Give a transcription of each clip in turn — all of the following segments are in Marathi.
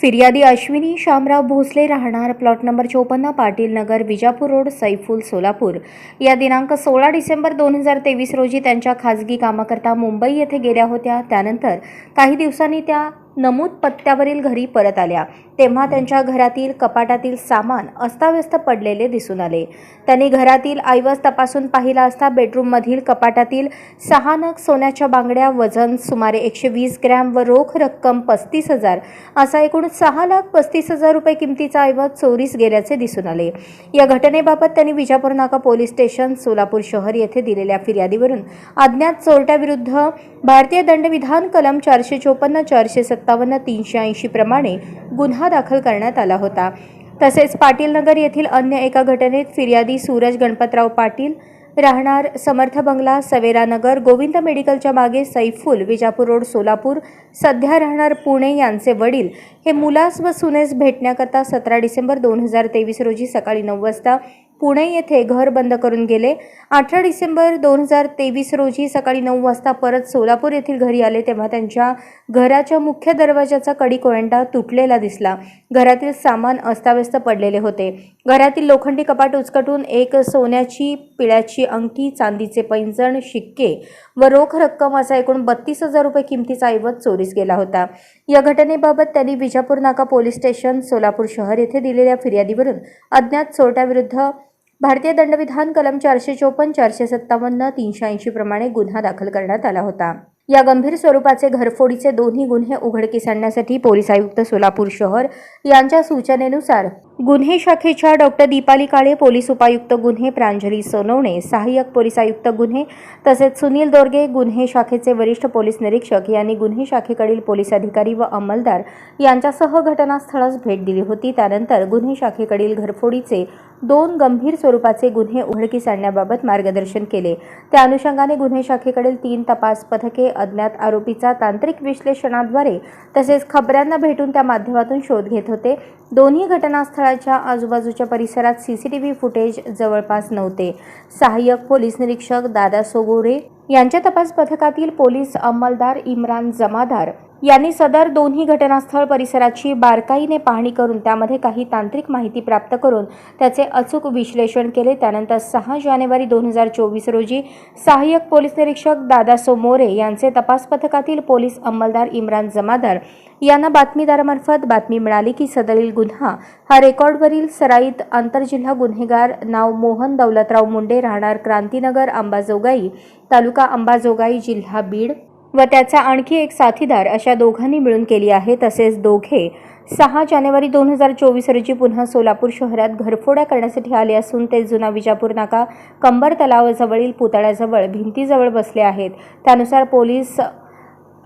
फिर्यादी अश्विनी शामराव भोसले राहणार. प्लॉट नंबर चोपन्न पाटील नगर विजापूर रोड सैफुल सोलापूर. या दिनांक सोळा डिसेंबर दोन हजार तेवीस रोजी त्यांच्या खाजगी कामाकरता मुंबई येथे गेल्या होत्या. त्यानंतर काही दिवसांनी त्या नमूद पत्त्यावरील घरी परत आल्या. तेव्हा त्यांच्या घरातील कपाटातील सामान अस्ताव्यस्त पडलेले दिसून आले. त्यांनी घरातील ऐवज तपासून पाहिला असता बेडरूममधील कपाटातील सहा नग सोन्याच्या बांगड्या वजन सुमारे एकशे वीस ग्रॅम व रोख रक्कम पस्तीस हजार असा एकूण सहा लाख पस्तीस हजार रुपये किमतीचा ऐवज चोरीस गेल्याचे दिसून आले. या घटनेबाबत त्यांनी विजापूर नाका पोलीस स्टेशन सोलापूर शहर येथे दिलेल्या फिर्यादीवरून अज्ञात चोरट्याविरुद्ध भारतीय दंडविधान कलम चारशे चोपन्न चारशे सत्तावन्न तीनशे ऐंशी प्रमाणे गुन्हा दाखल करण्यात आला होता. तसेच पाटील नगर येथील अन्य एका घटनेत फिर्यादी सूरज गणपतराव पाटील राहणार समर्थ बंगला सवेरा नगर गोविंद मेडिकलच्या मागे सैफुल विजापूर रोड सोलापूर सध्या राहणार पुणे यांचे वडील. हे मुलास व सुनेस भेटण्याकरता सतरा डिसेंबर दोन हजार तेवीस रोजी सकाळी नऊ वाजता पुणे येथे घर बंद करून गेले. अठरा डिसेंबर दोन हजार तेवीस रोजी सकाळी नऊ वाजता परत सोलापूर येथील घरी आले तेव्हा त्यांच्या घराच्या मुख्य दरवाजाचा कडी कोयंडा तुटलेला दिसला. घरातील सामान अस्ताव्यस्त पडलेले होते. घरातील लोखंडी कपाट उचकटून एक सोन्याची पिळ्याची अंगठी चांदीचे पैंजण शिक्के व रोख रक्कम असा एकूण बत्तीस हजार रुपये किमतीचा ऐवज चोरीस गेला होता. या घटनेबाबत त्यांनी विजापूर नाका पोलीस स्टेशन सोलापूर शहर येथे दिलेल्या फिर्यादीवरून अज्ञात चोरट्याविरुद्ध भारतीय दंडविधान कलम चारशे चोपन्न चारशे सत्तावन्न तीनशे ऐंशी प्रमाणे गुन्हा दाखल करण्यात आला होता. या गंभीर स्वरूपाचे घरफोडीचे दोन्ही गुन्हे उघडकीस आणण्यासाठी पोलीस आयुक्त सोलापूर शहर यांच्या सूचनेनुसार गुन्हे शाखेच्या डॉक्टर दीपाली काळे पोलीस उपायुक्त गुन्हे प्रांजली सोनवणे सहाय्यक पोलीस आयुक्त गुन्हे तसेच सुनील दोरगे गुन्हे शाखेचे वरिष्ठ पोलीस निरीक्षक यांनी गुन्हे शाखेकडील पोलीस अधिकारी व अंमलदार यांच्यासह घटनास्थळास भेट दिली होती. त्यानंतर गुन्हे शाखेकडील घरफोडीचे दोन गंभीर स्वरूपाचे गुन्हे उघडकीस आणण्याबाबत मार्गदर्शन केले. त्या अनुषंगाने गुन्हे शाखेकडील तीन तपास पथके अज्ञात आरोपीचा तांत्रिक विश्लेषणाद्वारे तसेच खबऱ्यांना भेटून त्या माध्यमातून शोध घेत होते. दोन्ही घटनास्थळाच्या आजूबाजूच्या परिसरात सीसीटीव्ही फुटेज जवळपास नव्हते. सहाय्यक पोलीस निरीक्षक दादा सोगोरे यांच्या तपास पथकातील पोलीस अंमलदार इम्रान जमादार यांनी सदर दोन्ही घटनास्थळ परिसराची बारकाईने पाहणी करून त्यामध्ये काही तांत्रिक माहिती प्राप्त करून त्याचे अचूक विश्लेषण केले. त्यानंतर सहा जानेवारी दोन हजार चोवीस रोजी सहाय्यक पोलीस निरीक्षक दादा सोमोरे यांचे तपास पथकातील पोलीस अंमलदार इम्रान जमादार यांना बातमीदारामार्फत बातमी मिळाली की सदरील गुन्हा हा रेकॉर्डवरील सराईत आंतरजिल्हा गुन्हेगार नाव मोहन दौलतराव मुंडे राहणार क्रांतीनगर अंबाजोगाई तालुका अंबाजोगाई जिल्हा बीड व त्याचा आणखी एक साथीदार अशा दोघांनी मिळून केली आहे. तसेच दोघे सहा जानेवारी दोन हजार चोवीस रोजी पुन्हा सोलापूर शहरात घरफोड्या करण्यासाठी आले असून ते जुना विजापूर नाका कंबर तलावाजवळील पुतळ्याजवळ भिंतीजवळ बसले आहेत. त्यानुसार पोलीस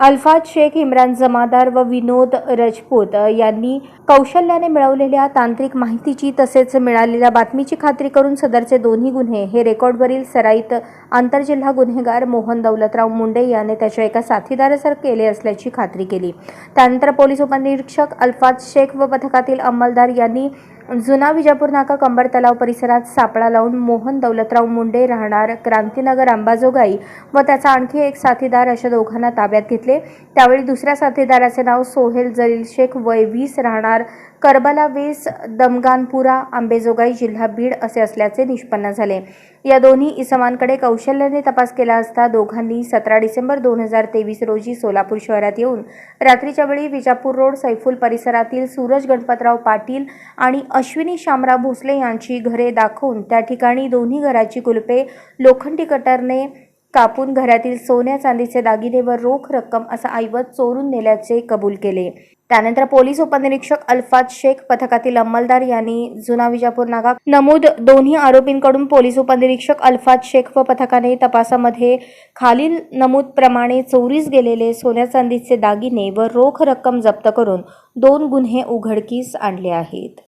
अल्फाज शेख इम्रान जमादार व विनोद रजपूत यांनी कौशल्याने मिळवलेल्या तांत्रिक माहितीची तसेच मिळालेल्या बातमीची खात्री करून सदरचे दोन्ही गुन्हे हे रेकॉर्डवरील सराईत आंतरजिल्हा गुन्हेगार मोहन दौलतराव मुंडे याने त्याच्या एका साथीदारासर केले असल्याची खात्री केली. त्यानंतर पोलीस उपनिरीक्षक अल्फाज शेख व पथकातील अंमलदार यांनी जुना विजापूर नाका कंबर तलाव परिसरात सापळा लावून मोहन दौलतराव मुंडे राहणार क्रांतीनगर अंबाजोगाई व त्याचा आणखी एक साथीदार अशा दोघांना ताब्यात घेतले. त्यावेळी दुसऱ्या साथीदाराचे नाव सोहेल जलील शेख वय वीस राहणार करबला वेस दमगानपुरा आंबेजोगाई जिल्हा बीड असे असल्याचे निष्पन्न झाले. या दोन्ही इसमांकडे कौशल्याने तपास केला असता दोघांनी सतरा डिसेंबर दोन हजार तेवीस रोजी सोलापूर शहरात येऊन रात्रीच्या वेळी विजापूर रोड सैफुल परिसरातील सूरज गणपतराव पाटील आणि अश्विनी शामराव भोसले यांची घरे दाखवून त्या ठिकाणी दोन्ही घराची कुलपे लोखंडी कटरने कापून घरातील सोन्या चांदीचे दागिने व रोख रक्कम असा ऐवज चोरून नेल्याचे कबूल केले. त्यानंतर पोलीस उपनिरीक्षक अल्फाज शेख पथकातील अंमलदार यांनी जुना विजापूर नागा नमूद दोन्ही आरोपींकडून पोलीस उपनिरीक्षक अल्फाज शेख व पथकाने तपासामध्ये खालील नमूद प्रमाणे चोरीस गेलेले सोन्या चांदीचे दागिने व रोख रक्कम जप्त करून दोन गुन्हे उघडकीस आणले आहेत.